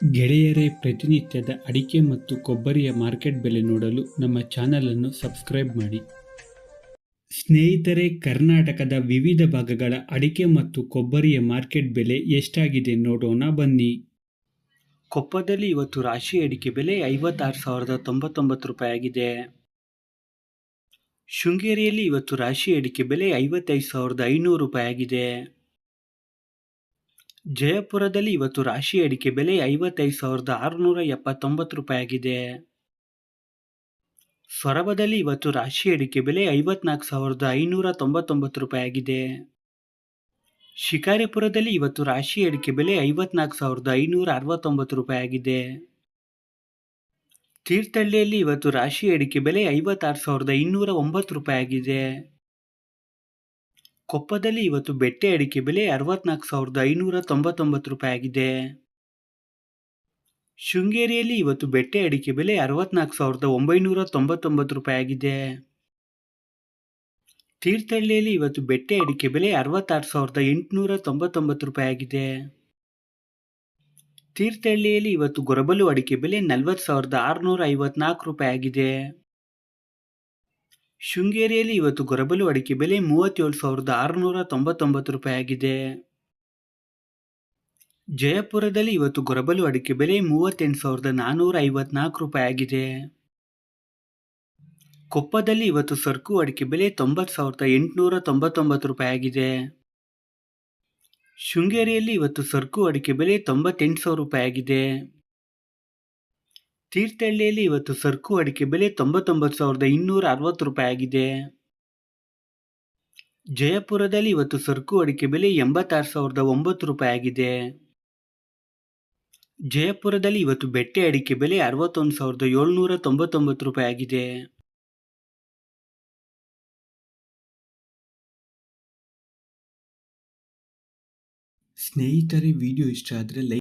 ಗೆಳೆಯರೇ, ಪ್ರತಿನಿತ್ಯದ ಅಡಿಕೆ ಮತ್ತು ಕೊಬ್ಬರಿಯ ಮಾರ್ಕೆಟ್ ಬೆಲೆ ನೋಡಲು ನಮ್ಮ ಚಾನಲನ್ನು ಸಬ್ಸ್ಕ್ರೈಬ್ ಮಾಡಿ. ಸ್ನೇಹಿತರೆ, ಕರ್ನಾಟಕದ ವಿವಿಧ ಭಾಗಗಳ ಅಡಿಕೆ ಮತ್ತು ಕೊಬ್ಬರಿಯ ಮಾರ್ಕೆಟ್ ಬೆಲೆ ಎಷ್ಟಾಗಿದೆ ನೋಡೋಣ ಬನ್ನಿ. ಕೊಪ್ಪದಲ್ಲಿ ಇವತ್ತು ರಾಶಿ ಅಡಿಕೆ ಬೆಲೆ ಐವತ್ತಾರು ಸಾವಿರದ ತೊಂಬತ್ತೊಂಬತ್ತು ರೂಪಾಯಿ ಆಗಿದೆ. ಶೃಂಗೇರಿಯಲ್ಲಿ ಇವತ್ತು ರಾಶಿ ಅಡಿಕೆ ಬೆಲೆ ಐವತ್ತೈದು ಸಾವಿರದ ಐನೂರು ರೂಪಾಯಿ ಆಗಿದೆ. ಜಯಪುರದಲ್ಲಿ ಇವತ್ತು ರಾಶಿ ಅಡಿಕೆ ಬೆಲೆ ಐವತ್ತೈದು ಸಾವಿರದ ಆರುನೂರ ಎಪ್ಪತ್ತೊಂಬತ್ತು ರೂಪಾಯಿ ಆಗಿದೆ. ಸೊರಬದಲ್ಲಿ ಇವತ್ತು ರಾಶಿ ಅಡಿಕೆ ಬೆಲೆ ಐವತ್ನಾಲ್ಕು ಸಾವಿರದ ಐನೂರ ತೊಂಬತ್ತೊಂಬತ್ತು ರೂಪಾಯಿ ಆಗಿದೆ. ಶಿಕಾರಿಪುರದಲ್ಲಿ ಇವತ್ತು ರಾಶಿ ಅಡಿಕೆ ಬೆಲೆ ಐವತ್ನಾಲ್ಕು ಸಾವಿರದ ಐನೂರ ಅರವತ್ತೊಂಬತ್ತು ರೂಪಾಯಿ ಆಗಿದೆ. ತೀರ್ಥಹಳ್ಳಿಯಲ್ಲಿ ಇವತ್ತು ರಾಶಿ ಅಡಿಕೆ ಬೆಲೆ ಐವತ್ತಾರು ಸಾವಿರದ ಇನ್ನೂರ ಒಂಬತ್ತು ರೂಪಾಯಿ ಆಗಿದೆ. ಕೊಪ್ಪದಲ್ಲಿ ಇವತ್ತು ಬೆಟ್ಟೆ ಅಡಿಕೆ ಬೆಲೆ ಅರವತ್ನಾಲ್ಕು ಸಾವಿರದ ಐನೂರ ತೊಂಬತ್ತೊಂಬತ್ತು ರೂಪಾಯಿ ಆಗಿದೆ. ಶೃಂಗೇರಿಯಲ್ಲಿ ಇವತ್ತು ಬೆಟ್ಟೆ ಅಡಿಕೆ ಬೆಲೆ ಅರವತ್ನಾಲ್ಕು ಸಾವಿರದ ಒಂಬೈನೂರ ತೊಂಬತ್ತೊಂಬತ್ತು ರೂಪಾಯಿ ಆಗಿದೆ. ತೀರ್ಥಹಳ್ಳಿಯಲ್ಲಿ ಇವತ್ತು ಬೆಟ್ಟೆ ಅಡಿಕೆ ಬೆಲೆ ಅರವತ್ತಾರು ಸಾವಿರದ ಎಂಟುನೂರ ತೊಂಬತ್ತೊಂಬತ್ತು ರೂಪಾಯಿ ಆಗಿದೆ. ತೀರ್ಥಹಳ್ಳಿಯಲ್ಲಿ ಇವತ್ತು ಗೊರಬಲು ಅಡಿಕೆ ಬೆಲೆ ನಲವತ್ತು ಸಾವಿರದ ಆರುನೂರ ಐವತ್ನಾಲ್ಕು ರೂಪಾಯಿ ಆಗಿದೆ. ಶೃಂಗೇರಿಯಲ್ಲಿ ಇವತ್ತು ಗೊರಬಲು ಅಡಿಕೆ ಬೆಲೆ ಮೂವತ್ತೇಳು ಸಾವಿರದ ಆರುನೂರ ತೊಂಬತ್ತೊಂಬತ್ತು ರೂಪಾಯಿ ಆಗಿದೆ. ಜಯಪುರದಲ್ಲಿ ಇವತ್ತು ಗೊರಬಲು ಅಡಿಕೆ ಬೆಲೆ ಮೂವತ್ತೆಂಟು ಸಾವಿರದ ನಾನ್ನೂರ ಐವತ್ನಾಲ್ಕು ರೂಪಾಯಿ ಆಗಿದೆ. ಕೊಪ್ಪದಲ್ಲಿ ಇವತ್ತು ಸರ್ಕು ಅಡಿಕೆ ಬೆಲೆ ತೊಂಬತ್ತು ಸಾವಿರದ ಎಂಟುನೂರ ತೊಂಬತ್ತೊಂಬತ್ತು ರೂಪಾಯಿ ಆಗಿದೆ. ಶೃಂಗೇರಿಯಲ್ಲಿ ಇವತ್ತು ಸರ್ಕು ಅಡಿಕೆ ಬೆಲೆ ತೊಂಬತ್ತೆಂಟು ಸಾವಿರ ರೂಪಾಯಿ ಆಗಿದೆ. ತೀರ್ಥಹಳ್ಳಿಯಲ್ಲಿ ಇವತ್ತು ಸರ್ಕು ಅಡಿಕೆ ಬೆಲೆ ತೊಂಬತ್ತೊಂಬತ್ತು ಸಾವಿರದ ಇನ್ನೂರ ಅರವತ್ತು ರೂಪಾಯಿ ಆಗಿದೆ. ಜಯಪುರದಲ್ಲಿ ಇವತ್ತು ಸರ್ಕು ಅಡಿಕೆ ಬೆಲೆ ಎಂಬತ್ತಾರು ಸಾವಿರದ ಒಂಬತ್ತು ರೂಪಾಯಿ ಆಗಿದೆ. ಜಯಪುರದಲ್ಲಿ ಇವತ್ತು ಬೆಟ್ಟೆ ಅಡಿಕೆ ಬೆಲೆ ಅರವತ್ತೊಂದು ಸಾವಿರದ ಏಳ್ನೂರ ತೊಂಬತ್ತೊಂಬತ್ತು ರೂಪಾಯಿ ಆಗಿದೆ. ಸ್ನೇಹಿತರೆ, ವಿಡಿಯೋ ಇಷ್ಟ ಆದರೆ ಲೈಕ್